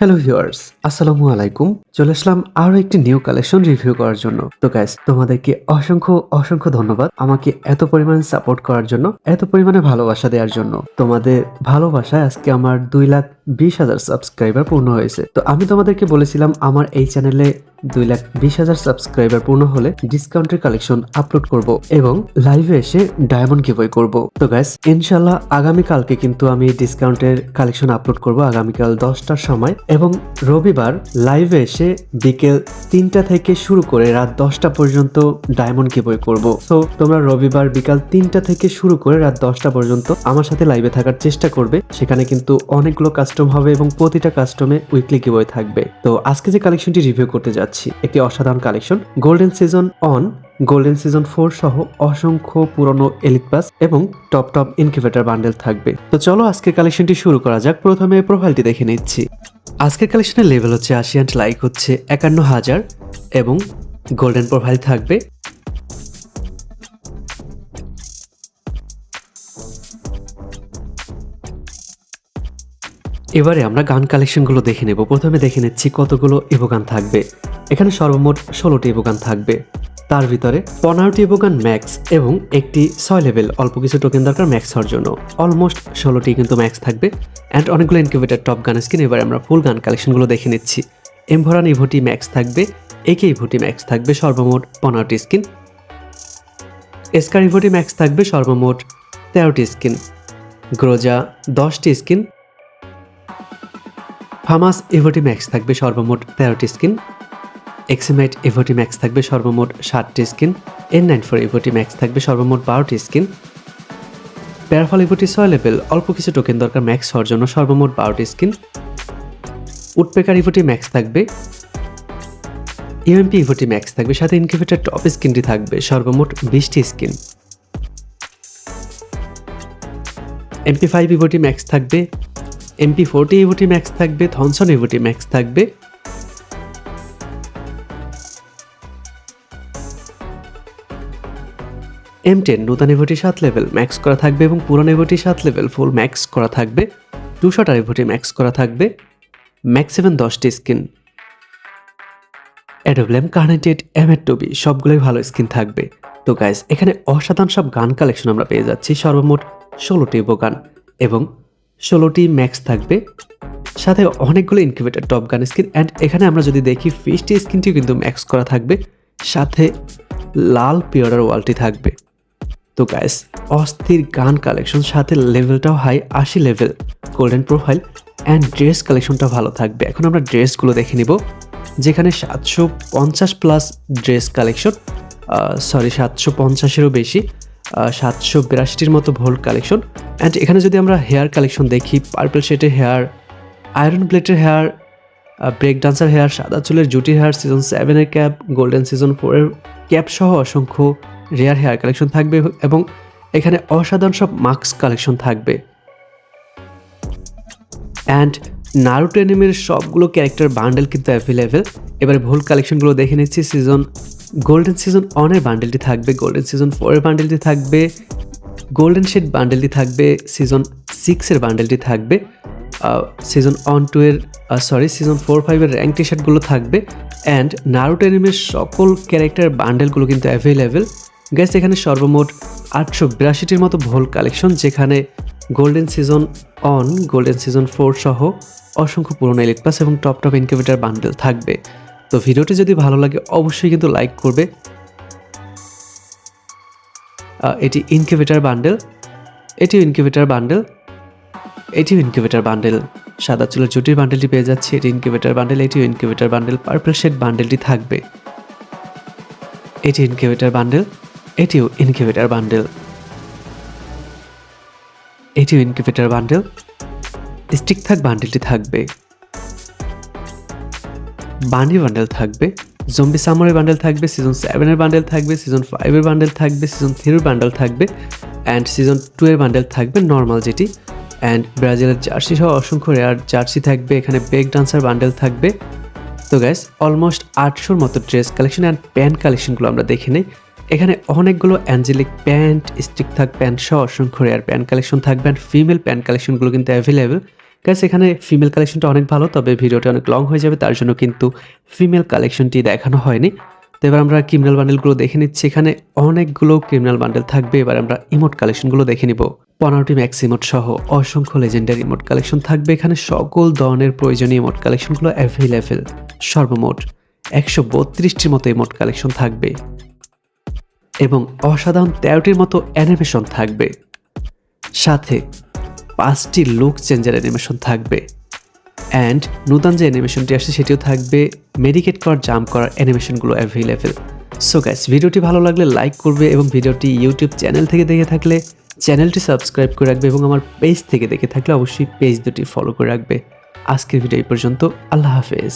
Hello viewers আসসালামু আলাইকুম। চলে আসলাম আরও একটি নিউ কালেকশন রিভিউ করার জন্য। তো গাইস তোমাদেরকে অসংখ্য অসংখ্য ধন্যবাদ আমাকে এত পরিমাণে সাপোর্ট করার জন্য, এত পরিমাণে ভালোবাসা দেওয়ার জন্য। তোমাদের ভালোবাসায় আজকে আমার দুই লাখ বিশ হাজার সাবস্ক্রাইবার পূর্ণ হয়েছে। তো আমি তোমাদেরকে বলেছিলাম, আমার এই চ্যানেলে দুই লাখ বিশ হাজার সাবস্ক্রাইবার পূর্ণ হলে ডিসকাউন্টের কালেকশন আপলোড করব এবং লাইভে এসে ডায়মন্ড গিভওয়ে করব। তো গাইস ইনশাল্লাহ আগামীকালকে কিন্তু আমি ডিসকাউন্টের কালেকশন আপলোড করব আগামীকাল দশটার সময় এবং রবিবার লাইভে এসে বিকেল তিনটা থেকে শুরু করে রাত দশটা পর্যন্ত ডায়মন্ড গিভওয়ে করব। তো তোমরা রবিবার বিকাল তিনটা থেকে শুরু করে রাত দশটা পর্যন্ত আমার সাথে লাইভে থাকার চেষ্টা করবে। সেখানে কিন্তু অনেকগুলো কাস্টম হবে এবং প্রতিটা কাস্টমে উইকলি গিভওয়ে থাকবে। তো আজকে যে কালেকশনটি রিভিউ করতে যাচ্ছি, একটি অসাধারণ collection golden season on golden season four সহ অসংখ্য পুরনো এলিট পাস এবং টপ টপ ইনকিউবেটর বান্ডেল থাকবে। তো চলো আজকের কালেকশনটি শুরু করা যাক। প্রথমে প্রোফাইলটি দেখে নিচ্ছি। আজকের কালেকশনের লেভেল হচ্ছে আশি অ্যান্ড লাইক হচ্ছে একান্ন হাজার এবং গোল্ডেন প্রোফাইল থাকবে এবারে আমরা গান কালেকশনগুলো দেখে নেব। প্রথমে দেখে নিচ্ছি কতগুলো ইভোগান থাকবে। এখানে সর্বমোট ষোলোটি ইভোগান থাকবে। তার ভিতরে পনেরোটি ইভোগান ম্যাক্স এবং একটি ছয় লেভেল অল্প কিছু টোকেন দরকার ম্যাক্স হওয়ার জন্য। অলমোস্ট ষোলোটি কিন্তু ম্যাক্স থাকবে। অ্যান্ড অনেকগুলো ইনকিউবেটার টপ গান স্কিন এবারে আমরা ফুল গান কালেকশনগুলো দেখে নিচ্ছি। এমভরান ইভোটি ম্যাক্স থাকবে একে ইভোটি ম্যাক্স থাকবে, সর্বমোট পনেরোটি স্কিন এসকার ইভোটি ম্যাক্স থাকবে, সর্বমোট তেরোটি স্কিন গ্রোজা দশটি স্কিন ফামাস ইভোটি ম্যাক্স থাকবে সর্বমোট তেরোটি স্কিন এক্সিমাইট ইভোটি ম্যাক্স থাকবে সর্বমোট ষাটটি স্কিন এন নাইন ফোর ইভোটি ম্যাক্স থাকবে সর্বমোট বারোটি স্কিন। প্যারাফল ইভোটি ছয় লেভেল অল্প কিছু টোকেন দরকার ম্যাক্স হওয়ার জন্য সর্বমোট বারোটি স্কিন। উডপেকার ইভোটি ম্যাক্স থাকবে ইউএমপি ইভোটি ম্যাক্স থাকবে, সাথে ইনকিউবেটার টপ স্কিনটি থাকবে, সর্বমোট বিশটি স্কিন। এমপি ফাইভ ইভোটি ম্যাক্স থাকবে এমপি ফোরটি ইভোটি ম্যাক্স থাকবে থনসন ইভোটি ম্যাক্স থাকবে। এম টেন নূতন ইভোটি সাত লেভেল ম্যাক্স করা থাকবে এবং পুরান ইভোটি সাত লেভেল ফুল ম্যাক্স করা থাকবে। টু শটার ইভোটি ম্যাক্স করা থাকবে। ম্যাক্স সেভেন দশটি স্কিন অ্যাডোব্লেম কার্নেটেড এম এর টবি সবগুলোই ভালো স্কিন থাকবে। তো গাইজ এখানে অসাধারণ সব গান কালেকশন আমরা পেয়ে যাচ্ছি। সর্বমোট ষোলোটি গান এবং ষোলোটি ম্যাক্স থাকবে, সাথে অনেকগুলো incubator top gun skin and এখানে আমরা যদি দেখি ফিশটি স্কিনটিও কিন্তু ম্যাক্স করা থাকবে, সাথে লাল পিওরার ওয়ালটি থাকবে। তো গাইস অস্থির গান কালেকশন সাথে লেভেলটাও হাই আশি level golden profile and dress কালেকশনটা ভালো থাকবে। এখন আমরা ড্রেসগুলো দেখে নিব, যেখানে সাতশো পঞ্চাশ প্লাস ড্রেস কালেকশন সরি সাতশো পঞ্চাশেরও বেশি। সাতশো বিরাশিটির মতো ভোল্ট কালেকশন অ্যান্ড এখানে যদি আমরা হেয়ার কালেকশন দেখি পার্পল শেটের হেয়ার আয়রন প্লেটের হেয়ার ব্রেক ডান্সার হেয়ার সাদা চুলের জুটি হেয়ার সিজন সেভেনের ক্যাপ গোল্ডেন সিজন ফোরের ক্যাপ সহ অসংখ্য রেয়ার হেয়ার কালেকশন থাকবে এবং এখানে অসাধারণ সব মাস্ক কালেকশন থাকবে। অ্যান্ড নারুটো অ্যানিমের সবগুলো ক্যারেক্টার বান্ডেল কিন্তু অ্যাভেলেবেল এবারে ভুল কালেকশনগুলো দেখে নিচ্ছি সিজন গোল্ডেন সিজন ওয়ানের বান্ডেলটি থাকবে গোল্ডেন সিজন ফোরের বান্ডেলটি থাকবে গোল্ডেন শেড বান্ডেলটি থাকবে সিজন সিক্সের বান্ডেলটি থাকবে সিজন ওয়ান টু এর সরি সিজন ফোর ফাইভের র্যাঙ্ক টি শার্টগুলো থাকবে অ্যান্ড নারুটো অ্যানিমের সকল ক্যারেক্টার বান্ডেলগুলো কিন্তু অ্যাভেলেবেল গ্যাস এখানে সর্বমোট আটশো বিরাশিটির মতো ভোল কালেকশন যেখানে golden season on golden season four সহ অসংখ্য পুরনো ইলেক্ট পাস এবং টপ টপ ইনকিউবেটার বান্ডেল থাকবে। তো ভিডিওটি যদি ভালো লাগে, অবশ্যই কিন্তু লাইক করবে। এটি ইনকিউবেটার বান্ডেল। এটিও ইনকিউবেটার বান্ডেল। এটিও ইনকিউবেটার বান্ডেল। সাদা চুলের জুটির বান্ডেলটি পেয়ে যাচ্ছে, এটি ইনকিউবেটার বান্ডেল, এটিও ইনকিউবেটার বান্ডেল, পার্পল শেড বান্ডেলটি থাকবে। এটি ইনকিউবেটার বান্ডেল, এটিও ইনকিউবেটার বান্ডেল। এটিও ইনকিউবেটার বান্ডেল। স্টিক থাক বান্ডেলটি থাকবে। বান্ডি বান্ডেল থাকবে জম্বি সামারের বান্ডেল থাকবে সিজন সেভেনের বান্ডেল থাকবে সিজন ফাইভের বান্ডেল থাকবে সিজন থ্রির বান্ডেল থাকবে অ্যান্ড সিজন টু এর বান্ডেল থাকবে নর্মাল যেটি অ্যান্ড ব্রাজিলের জার্সি সহ অসংখ্য রেয়ার জার্সি থাকবে, এখানে বেগ ডান্সার বান্ডেল থাকবে। তো গ্যাস অলমোস্ট আটশোর মতো ড্রেস কালেকশন অ্যান্ড প্যান্ট কালেকশনগুলো আমরা দেখে নিই। এখানে অনেকগুলো অ্যাঞ্জেলিক প্যান্ট স্টিক থাক প্যান্ট সহ অসংখ্য রেয়ার প্যান্ট কালেকশন থাকবে অ্যান্ড ফিমেল প্যান্ট কালেকশনগুলো কিন্তু অ্যাভেলেবেল গাইস এখানে ফিমেল কালেকশনটা অনেক ভালো, তবে ভিডিওটা অনেক লং হয়ে যাবে, তার জন্য কিন্তু ফিমেল কালেকশনটি দেখানো হয়নি। তো এবার আমরা ক্রিমিনাল বান্ডেলগুলো দেখে নিচ্ছি। এখানে অনেকগুলো ক্রিমিনাল বান্ডেল থাকবে, এবার আমরা ইমোট কালেকশনগুলো দেখে নিব। পনেরোটি ম্যাক্স ইমোট সহ অসংখ্য লেজেন্ডারি ইমোট কালেকশন থাকবে। এখানে সকল ধরনের প্রয়োজনীয় ইমোট কালেকশনগুলো অ্যাভেলেবেল সর্বমোট একশো বত্রিশটির মতো ইমোট কালেকশন থাকবে। এবং অসাধারণ তেরোটির মতো অ্যানিমেশন থাকবে। সাথে পাঁচটি লুক চেঞ্জার অ্যানিমেশন থাকবে। অ্যান্ড নূতন যে অ্যানিমেশনটি আসছে সেটিও থাকবে মেডিকেট করার জাম্প করার অ্যানিমেশনগুলো অ্যাভেলেবেল সো গ্যাস ভিডিওটি ভালো লাগলে লাইক করবে এবং ভিডিওটি ইউটিউব চ্যানেল থেকে দেখে থাকলে চ্যানেলটি সাবস্ক্রাইব করে রাখবে এবং আমার পেজ থেকে দেখে থাকলে অবশ্যই পেজ দুটি ফলো করে রাখবে। আজকের ভিডিও এই পর্যন্ত, আল্লাহ হাফেজ।